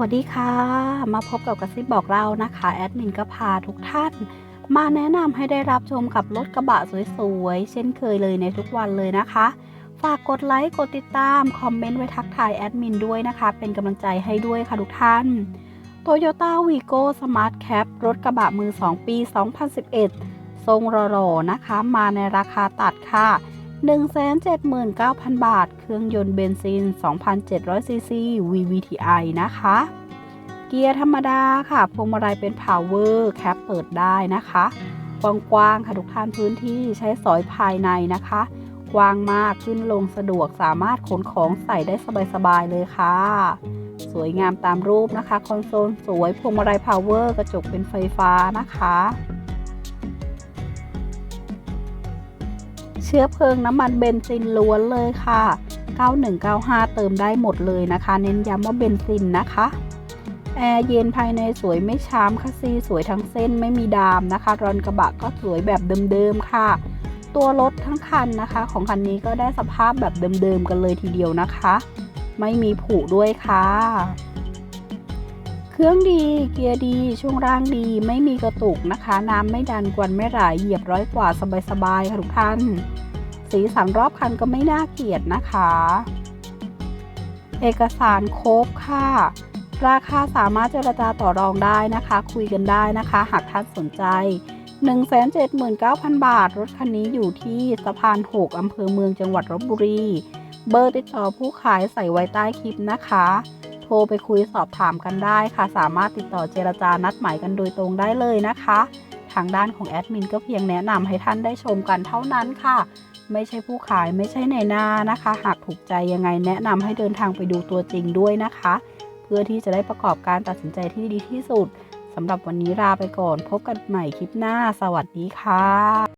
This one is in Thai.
วัสดีค่ะ มาพบกับกระซิบบอกเรานะคะ แอดมินก็พาทุกท่าน มาแนะนำให้ได้รับชมกับรถกระบะสวยๆ เช่นเคยเลยในทุกวันเลยนะคะ ฝากกดไลค์ กดติดตาม คอมเมนต์ไว้ทักทายแอดมินด้วยนะคะ เป็นกำลังใจให้ด้วยค่ะทุกท่าน Toyota Vigo Smart Cap รถกระบะมือ 2 ปี 2011 ทรงรอๆนะคะ มาในราคาตัดค่ะ 179,000 บาท เครื่องยนต์เบนซิน 2,700 ซีซี VVTi นะคะ เกียร์ธรรมดาค่ะ พวงมาลัยเป็น Power แคปเปิดได้นะคะกว้างๆค่ะทุกท่านพื้นที่ใช้สอยภายในนะคะ กว้างมากขึ้นลงสะดวกสามารถขนของใส่ได้สบายๆเลยค่ะ สวยงามตามรูปนะคะ คอนโซลสวยพวงมาลัย Power กระจกเป็นไฟฟ้านะคะ เชื้อเพลิงน้ำมันเบนซินล้วนเลยค่ะ 9195 เติมได้หมดเลยนะคะ เน้นย้ำว่าเบนซินนะคะ แอร์เย็นภายในสวยไม่ช้ำคัสซีสวยทั้งเส้นไม่มีดามนะคะ รอนกระบะก็สวยแบบเดิมๆค่ะ ตัวรถทั้งคันนะคะ ของคันนี้ก็ได้สภาพแบบเดิมๆกันเลยทีเดียวนะคะ ไม่มีผุด้วยค่ะ เครื่องดี เกียร์ดี ช่วงล่างดี ไม่มีกระตุกนะคะ น้ำไม่ดันกวนไม่ไหลเหยียบร้อยกว่าสบายๆค่ะทุกท่าน สีสันรอบคันก็ไม่น่าเกลียดนะคะ เอกสารครบค่ะ ราคาสามารถเจรจาต่อรองได้นะคะ คุยกันได้นะคะ หากท่านสนใจ 179,000 บาท รถคันนี้อยู่ที่สะพาน 6 อำเภอเมืองจังหวัดลบบุรี เบอร์ติดต่อผู้ขายใส่ไว้ใต้คลิปนะคะ โทรไปคุยสอบถามกันได้ค่ะ สามารถติดต่อเจรจานัดหมายกันโดยตรงได้เลยนะคะ ทางด้านของแอดมินก็เพียงแนะนำให้ท่านได้ชมกันเท่านั้นค่ะ ไม่ใช่ผู้ขายไม่ใช่ในหน้านะคะ หากถูกใจยังไงแนะนำให้เดินทางไปดูตัวจริงด้วยนะคะ เพื่อที่จะได้ประกอบการตัดสินใจที่ดีที่สุดสำหรับวันนี้ลาไปก่อน พบกันใหม่คลิปหน้า สวัสดีค่ะ